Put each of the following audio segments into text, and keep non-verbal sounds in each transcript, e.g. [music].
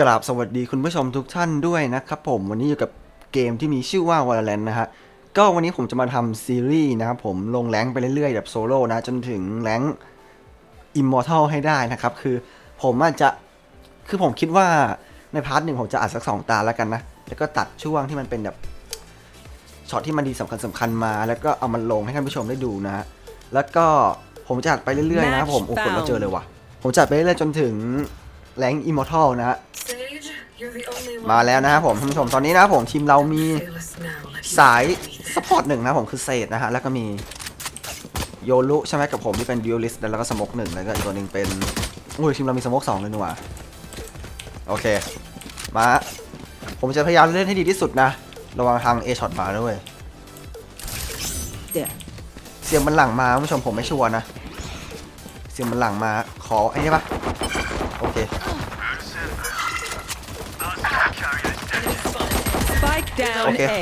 กราบสวัสดีคุณผู้ชมทุกท่านด้วยนะครับผมวันนี้อยู่กับเกมที่มีชื่อว่า Valorant นะฮะก็วันนี้ผมจะมาทำซีรีส์นะครับผมลงแรงค์ไปเรื่อยๆแบบโซโล่นะ จนถึงแรงค์ Immortal ให้ได้นะครับ คือผมอาจจะคือผมคิดว่าในพาร์ทหนึ่งผมจะอัดสักสองตาแล้วกันนะ แล้วก็ตัดช่วงที่มันเป็นแบบช็อตที่มันดีสำคัญสำคัญๆมา แล้วก็เอามันลงให้ท่านผู้ชมได้ดูนะฮะแล้วก็ผมจะอัดไปเรื่อยๆนะครับผมโอ้โหเราเจอเลยว่ะผมจะอัดไปเรื่อยๆจนถึง แรงค์ Immortal นะฮะ Sage, you're the only one. มาแล้วนะครับผมท่านผู้ชมตอนนี้นะครับผมทีมเรามี Fearless now, let you สายสปอร์ตหนึ่งนะครับผมคือเศษนะฮะแล้วก็มีโยรุใช่ไหมกับผมที่เป็นดิวลิสแล้วก็สโมกหนึ่งแล้วก็อีกตัวหนึ่งเป็นอุ้ยทีมเรามีสโมกสองเลยนี่หว่าโอเค มา ผมจะพยายามเล่นให้ดีที่สุดนะ ระวังทางเอช็อตมาด้วย There. เสียงมันหลังมาท่านผู้ชมผมไม่ชัวร์นะ เสียงมันหลังมาขอไอ้นี่ปะ โอเค Spike down Okay. A.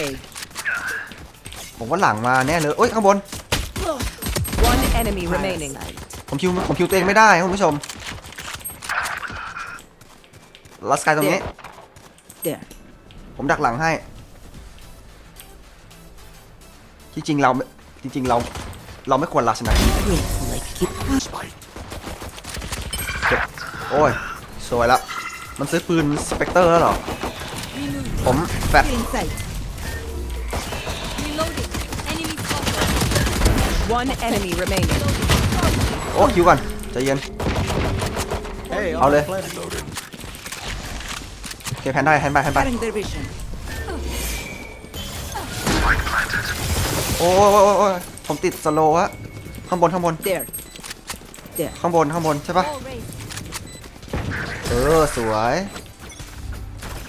ผมว่าหลังมาแน่เลยเอ้ยข้างบน One enemy remaining. ผมคิวผมคิวตัวเองไม่ได้คุณผู้ชมลัสกายตรงนี้ There. ผมดักหลังให้ที่จริงเราไม่จริงๆเรา เราไม่ควรลัชนะเก็บ โอ้ย สวยละ มันซื้อปืนสเปกเตอร์แล้วเหรอ ผมแฟด Inside. Reloading. Enemy spotted. One enemy remaining. โอ้คิวก่อนใจเย็น เอาเลย โอเคแพนได้แพนไปแพนไป Cutting their vision. โอ้ยโอ้ยโอ้ยโอ้ยผมติดสโลว์อะข้างบนข้างบน There. There. ข้างบนข้างบนใช่ปะ All raised. เออสวย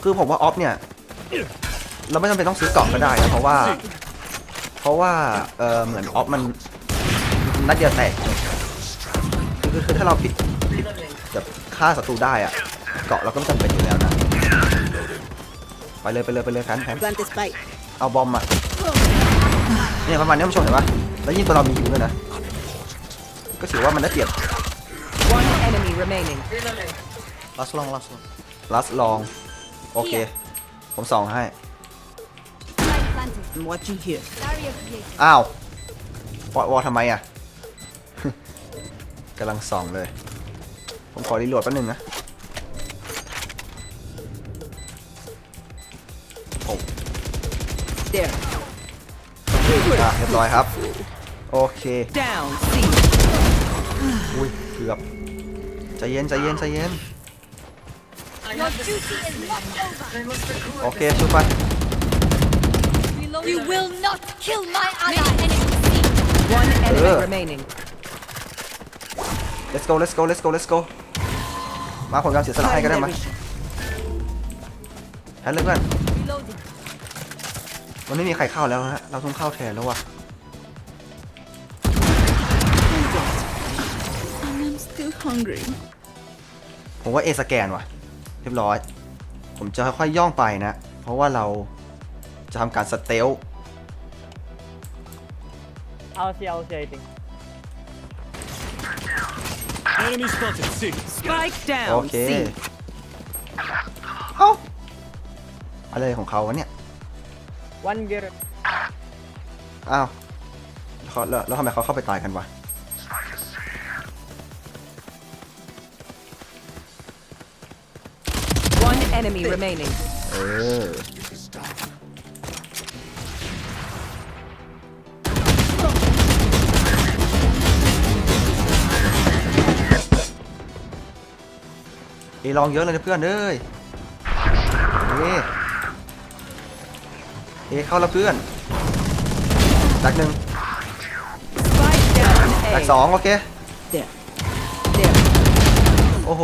คือผมว่าออฟเนี่ย เราไม่จำเป็นต้องซื้อเกล่องก็ได้นะเพราะว่า เพราะว่าเออเหมือนออฟมันนัดเดียวแตกคือคือคือถ้าเราปิดปิดแบบฆ่าศัตรูได้อะเกาะเราก็ไม่จำเป็นอยู่แล้วนะ ไปเลยไปเลยไปเลยแพนแพน Plant the spike. เอาบอมมาเนี่ยประมาณนี้ท่านผู้ชมเห็นปะแล้วยิ่งตัวเรามีอยู่ด้วยนะ ก็ถือว่ามันได้เปรียบ One enemy remaining. Reloading. ลัสลองลัสลองลัสลอง โอเค ผมส่องให้ Light planted. I'm watching here. Barrier created. อ้าววอวอทำไมอะ กำลังส่องเลย ผมขอรีโหลดแป๊บนึงนะโอ้ There. อะเรียบร้อยครับ โอเค Down. C. อุ้ยเกือบใจเย็นใจเย็นใจเย็น I Your have the duty is not over. I must record โอเคชุบไป Reloading. You will not kill my ally. Many enemies see. One enemy Ugh. remaining. let's go let's go let's go let's go มาผมยอมเสียสละให้ Cutting ก็ได้ their มา vision. แทนเลยเพื่อน Reloading. มันไม่มีใครเข้าแล้วนะฮะ เราต้องเข้าแทนแล้วว่ะ I'm still hungry. ผมว่าเอสแกนว่ะเรียบร้อย ผมจะค่อยๆย่องไปนะ เพราะว่าเราจะทำการสเตล I'll see, I'll see, I think. Enemy spotted. C. Spike โอ down. เค C. เอ้าอะไรของเขาวะเนี่ย One gear. อ้าวเขาแล้วแล้วทำไมเขาเข้าไปตายกันวะ enemy remaining. เออ เอลองเยอะเลยนะเพื่อนเอ้ย เอ เอเข้าแล้วเพื่อนดักหนึ่ง Spike down ดัก A. สองโอเค There. There. โอ้โห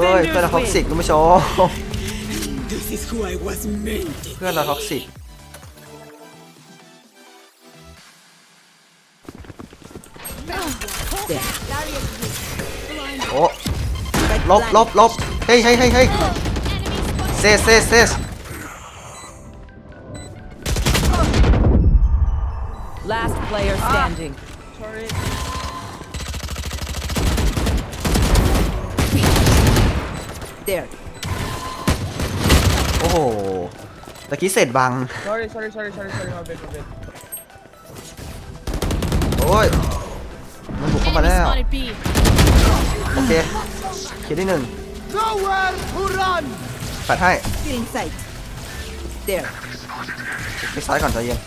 เฮ้ยเพื่อนเราท็อกซิก win. คุณผู้ชม This is who I was meant to เพื่อนเราท็อกซิก There. โอ้ Spike ลบ planted. ลบลบเฮ้ยเฮ้ยเฮ้ยเฮ้ยเซสเซสเซส Last player standing. There. โอ้โหตะกี้เสร็จบัง Sorry, sorry, sorry, sorry, sorry, my bad, my bad. โอ้ย มันบุกเข้ามาแล้ว Spotted B. โอเคคิดได้หนึ่ง Nowhere to run! แปดให้ Still in sight. There. ไปซ้ายก่อนใจเย็น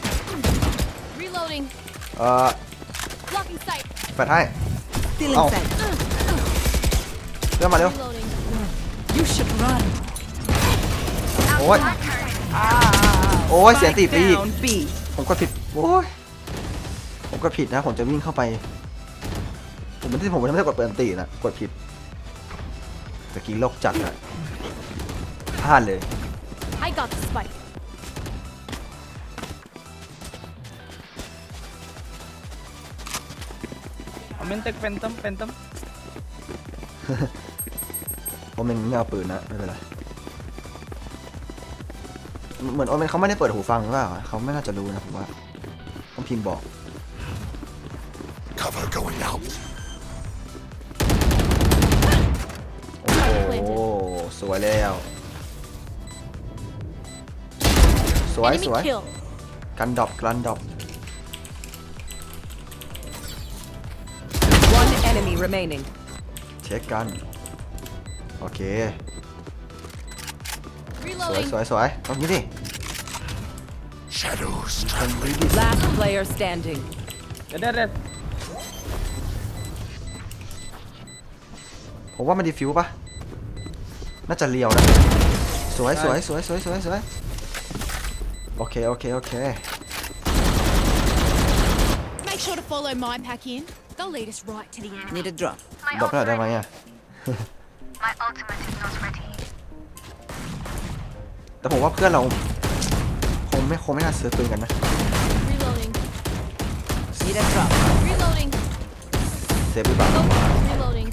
Reloading. เอ่อ Blocking sight. แปดให้ Still Oh. in sight. เรื่องมาเร็ว Reloading. You should run. โอ้ย โอ้ย เสียงตี Spike ปีก down B. ผมก็ผิด โอ้ย ผมก็ผิดนะ ผมจะวิ่งเข้าไป ผมไม่ได้ผมไม่ได้กดเปิดอันตีนะ กดผิดตะกี้โลกจัดอะพลาดเลย I got the spike. Amin, take phantom, phantom. โอเมนไม่เอาปืนนะไม่เป็นไรเหมือนโอเมนเขาไม่ได้เปิดหูฟังหรือเปล่าเขาไม่น่าจะรู้นะผมว่าต้องพิมพ์บอก Cover going out. โอ้โหสวยแล้ว สวย Enemy สวย kill. กันดรอปกันดรอป One enemy remaining. เช็คกัน โอเค สวย Reloading. สวยสวยตรงนี้ดิ Shadows ตรงนี้ดิ Last player standing. There, there, there. ผมว่ามันดีฟิวปะน่าจะเลียวนะ สวยสวยสวยสวยสวยสวยโอเค โอเค โอเค Make sure to follow my pack in. They'll lead us right to the end. Need a drop. ดรอปหน่อยได้ไหมอ่ะ [laughs] แต่ผมว่าเพื่อนเราคงไม่คงไม่น่าซื้อปืนกันนะ Reloading. Need a drop. Reloading. เซฟหรือเปล่า Oh, reloading.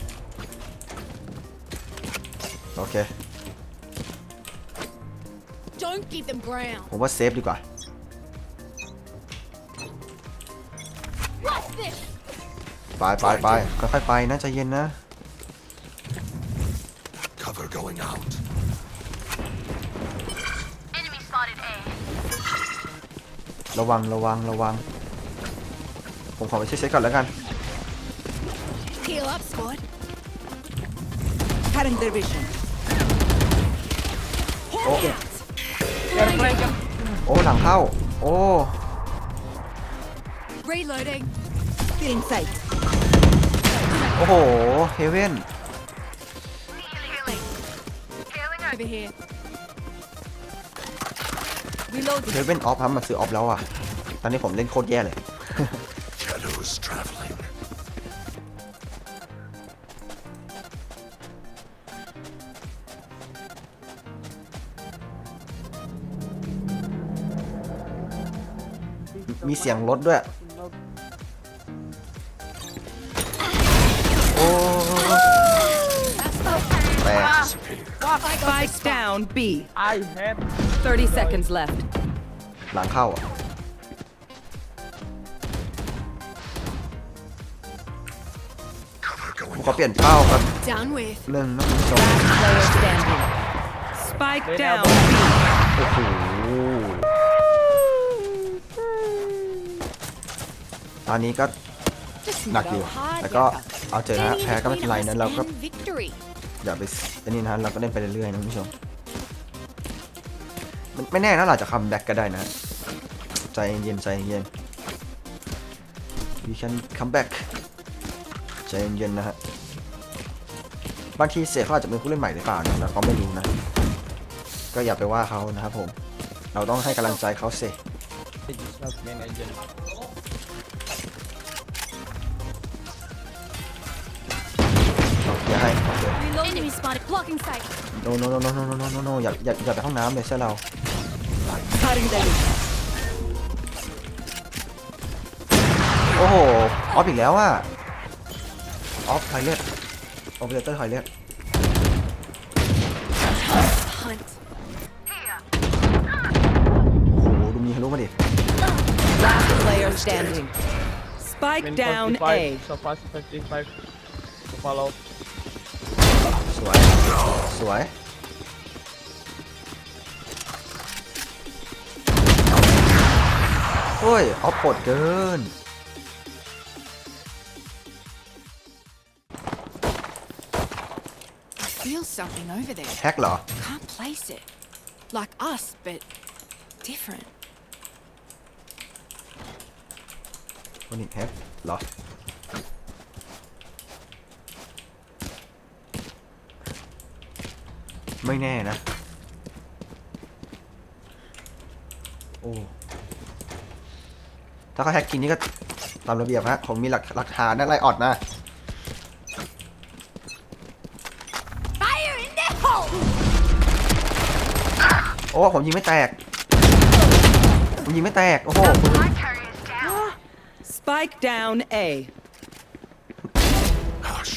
โอเค Don't give them ground. ผมว่าเซฟดีกว่า What's this? ไปไปไปค่อยๆไปนะใจเย็นนะ ระวังระวังระวัง ผมขอไปเช็คๆก่อนแล้วกัน Heal up, squad. Current their vision. Care flank. โอ้หลังเข้า โอ้ Reloading. Still in sight. โอ้โห เฮเว่น Healing. Healing up. Over here. เฮเว่นออฟครับมาซื้อออฟแล้วอะ ตอนนี้ผมเล่นโคตรแย่เลย Shadows traveling. มีเสียงรถด้วย Spike down B. I have 30 seconds left. หลังเข้าอะ Cover ผม going ขอเปลี่ยนเป้าครับ Down with. หนึ่งนะคุณผู้ชม Player standing. Spike Wait, down elbow. B. โอ้โห ตอนนี้ก็ Just หนักอยู่ go hard, แต่ก็ Yakka. เอาเจอฮะ Standing แพ้ก็ไม่เป็นไร between นะ us เราก็ and victory. อย่าไปอันนี้นะเราก็เล่นไปเรื่อยๆนะผู้ชมมันไม่แน่นะเราอาจจะคัมแบ็กก็ได้นะ ใจเย็นๆใจเย็น we can come back ใจเย็นๆนะฮะบางทีเสียเขาอาจจะเป็นผู้เล่นใหม่หรือเปล่านะเราก็ไม่รู้นะ ก็อย่าไปว่าเขานะครับผม เราต้องให้กำลังใจเขาเส It's not main agent. อย่ Enemy spotted. Blocking sight. โนโนโนโนโนโนโนโนอย่าอย่าอย่าไปห้องน้ำเลยเชื่อเรา Cutting the loop. โอ้โห ออฟอีกแล้วอะ ออฟไทเลือดออฟเดเตอร์ไทเลือด Hunt. โอ้โห ดูมีฮารุมาดิ Last player standing. Spike Min down 45, A. So fast 55. To follow. สวยสวยโอ้ยออฟโหดเกิน I feel something over there. แฮกเหรอ Can't place it. Like us, but different. คนอีกแฮกเหรอ ไม่แน่นะ โอ้ ถ้าเขาแฮกกินนี่ก็ตามระเบียบฮะ ผมมีหลักหลักฐานนะไรออดนะ Fire in the hole. โอ้ ผมยิงไม่แตก ผมยิงไม่แตก โอ้โหคุณ My carrier is down. Spike down A. Hush.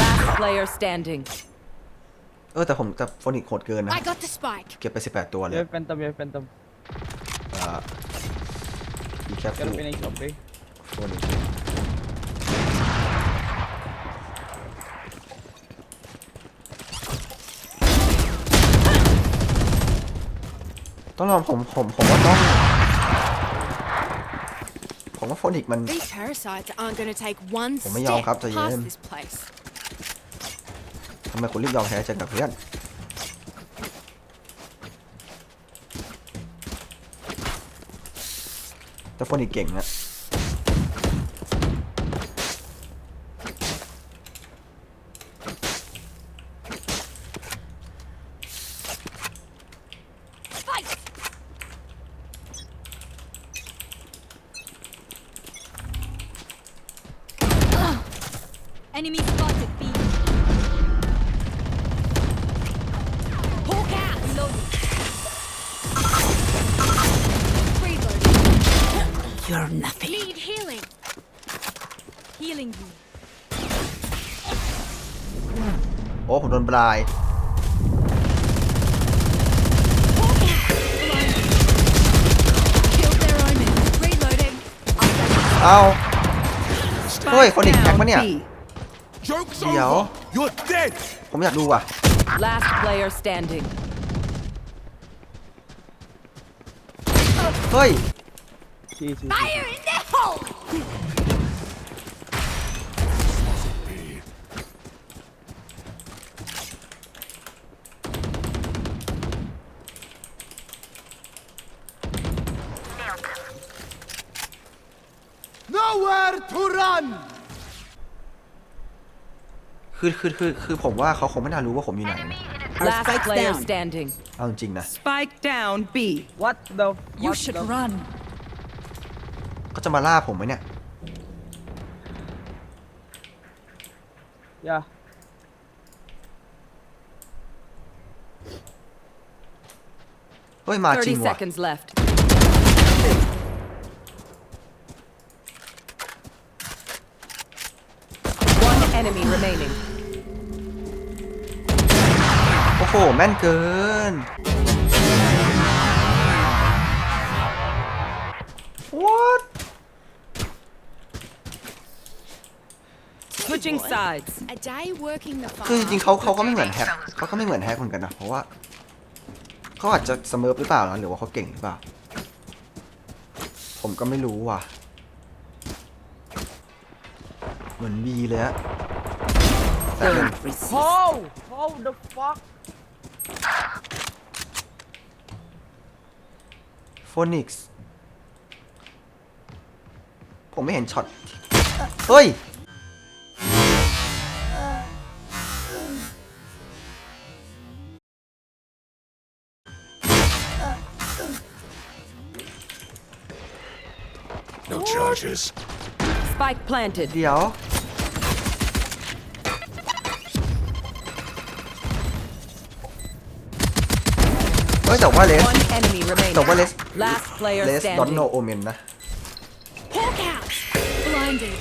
Last player standing. เออแต่ผมแต่โฟนิกโหดเกินนะ I got the spike. เก็บไป 18 ตัวเล You ย have Phantom, you have Phantom. อ่าดีแคป Can ฟู finish, okay? โฟนิกต้องลองผมผมผมว่าต้อง ผมว่าโฟนิกมัน These parasites aren't going to take one Ủa, mấy dâu step khắp cho past em. this place. ำไมคุณรีบยอมแพ้เจอกับเพื่อน แต่โฟนิกเก่งนะ You're nothing. Need healing. Healing you. โอ้ ผมโดนปลาย Killed their omen. Reloading. เอา Ôi, Spike con đỉnh chắc quá down nhỉ? B. Joke's Điều. over. You're dead. ผมอยากดูอะ Last player standing. เฮ้ย See, see, see. Fire in the hole. Nailed them. Nowhere to run. คือคือคือคือผมว่าเขาคงไม่น่ารู้ว่าผมอยู่ไหนนะ Last player standing. เอาจริงๆนะ Spike down B. What the? You what should the- run. เขาจะมาล่าผมไหมเนี่ย Yeah. เฮ้ย มาจริง30ว่ะ seconds left. One enemy remaining. โอ้โห แม่นเกิน what Switching sides. A day working the คือจ farm. ริงๆเขาเขาก็ไม่เหมือนแฮกเขาก็ไม่เหมือนแฮกเหมือนกันนะเพราะว่าเขาอาจจะเสมอหรือเปล่านะหรือว่าเขาเก่งหรือเปล่า ผมก็ไม่รู้ว่ะ เหมือนบีเลยอะแต่เป็น Don't resist. How? How the fuck? โฟนิกส์ผมไม่เห็นช็อต เฮ้ย Ashes. Spike planted. เดี๋ยว เฮ้ยแต่ว่าเลส One enemy แต่ว่าเล remaining. ส out! Blinded.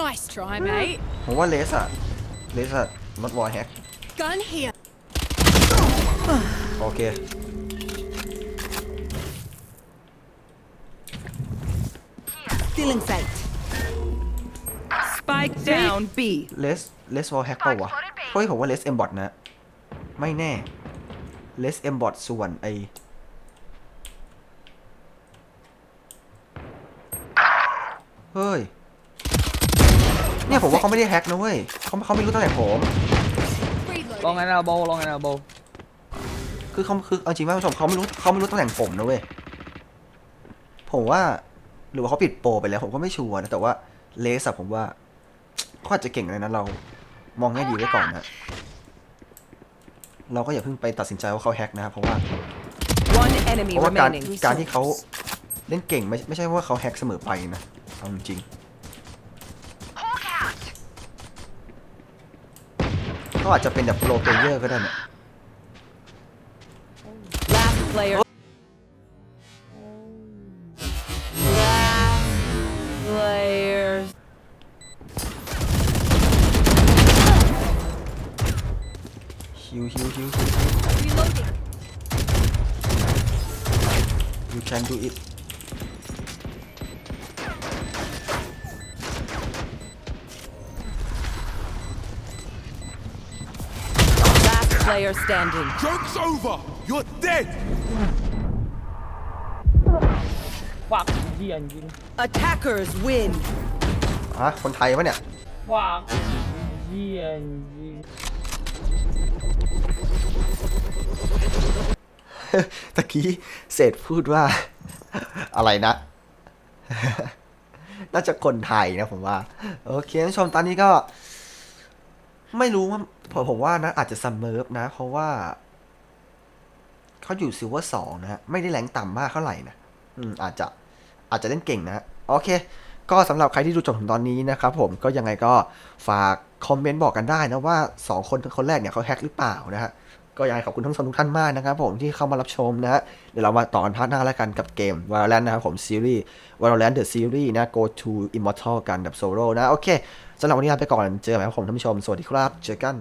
Nice try, mate. Gun here. โอเค Stealing sight. Spike down B. เลสเลสวอลแฮกเปล่าวะเฮ้ยผมว่าเลสเอ็มบอทนะ ไม่แน่เลสเอ็มบอทส่วนไอเฮ้ย เนี่ยผมว่าเขาไม่ได้แฮกนะเว้ยเขาเขาไม่รู้ตั้งแต่ผม Reload. Long and elbow, long and elbow. คือเขาคือเอาจริงไหมคุณผู้ชมเขาไม่รู้เขาไม่รู้ตำแหน่งผมนะเว้ยผมว่า หรือว่าเขาปิดโปรไปแล้ว ผมก็ไม่ชัวร์นะแต่ว่าเลสอะผมว่าเขาอาจจะเก่งเลยนะเรามองแง่ดีไว้ก่อนนะเราก็อย่าเพิ่งไปตัดสินใจว่าเขาแฮกนะครับเพราะว่า One enemy เพราะว่าการ remaining. การที่เขาเล่นเก่งไม่ไม่ใช่ว่าเขาแฮกเสมอไปนะเอาจริง Hawk out. ๆเขาอาจจะเป็นแบบโปรเพลเยอร์ก็ได้เนี่ย Last player. Players. Heal, heal, heal, heal. Reloading. You can do it. Last player standing. Joke's over! You're dead! Fuck, G anjing. Attackers win. อะคนไทยปะเนี่ย Fuck, G anjing. ตะกี้เศษพูดว่า อะไรนะ น่าจะคนไทยนะผมว่า โอเคท่านผู้ชมตอนนี้ก็ ไม่รู้ว่าผมผมว่านะอาจจะซัมเมอร์ฟนะ เพราะว่า เขาอยู่ซิลเวอร์สองนะฮะ ไม่ได้แรงต่ำมากเท่าไหร่นะ อืม อาจจะอาจจะเล่นเก่งนะ โอเค ก็สำหรับใครที่ดูจนถึงตอนนี้นะครับผม ก็ยังไงก็ฝากคอมเมนต์บอกกันได้นะว่า 2 คนคนแรกเนี่ยเขาแฮกหรือเปล่านะฮะ ก็ยากให้ขอบคุณทั้งสองทุกท่านมากนะครับผมที่เข้ามารับชมนะฮะ เดี๋ยวเรามาต่อกันพาร์ทหน้าแล้วกันกับเกม Valorant นะครับผมซีรีส์ Valorant The Series นะ Go to Immortal กันแบบโซโล่นะ โอเคสำหรับวันนี้ลาไปก่อน เจอกันครับผมท่านผู้ชม สวัสดีครับ เจอกัน